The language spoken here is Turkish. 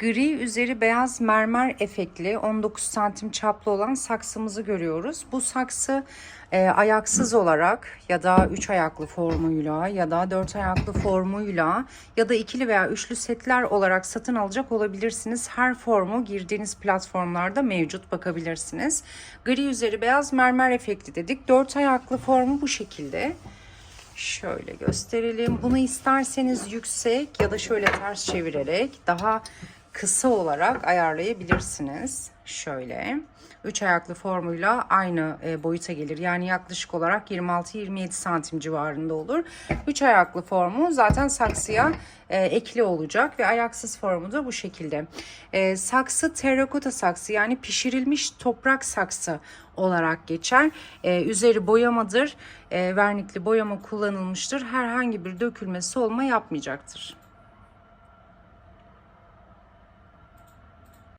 Gri üzeri beyaz mermer efekli 19 santim çaplı olan saksımızı görüyoruz. Bu saksı e, ayaksız olarak ya da 3 ayaklı formuyla ya da 4 ayaklı formuyla ya da ikili veya üçlü setler olarak satın alacak olabilirsiniz. Her formu girdiğiniz platformlarda mevcut bakabilirsiniz. Gri üzeri beyaz mermer efekti dedik. 4 ayaklı formu bu şekilde. Şöyle gösterelim. Bunu isterseniz yüksek ya da şöyle ters çevirerek daha kısa olarak ayarlayabilirsiniz. Şöyle. 3 ayaklı formuyla aynı e, boyuta gelir. Yani yaklaşık olarak 26-27 santim civarında olur. 3 ayaklı formu zaten saksıya e, ekli olacak ve ayaksız formu da bu şekilde. E, saksı terrakota saksı yani pişirilmiş toprak saksı olarak geçer. Üzeri boyamadır. Vernikli boyama kullanılmıştır. Herhangi bir dökülme solma yapmayacaktır.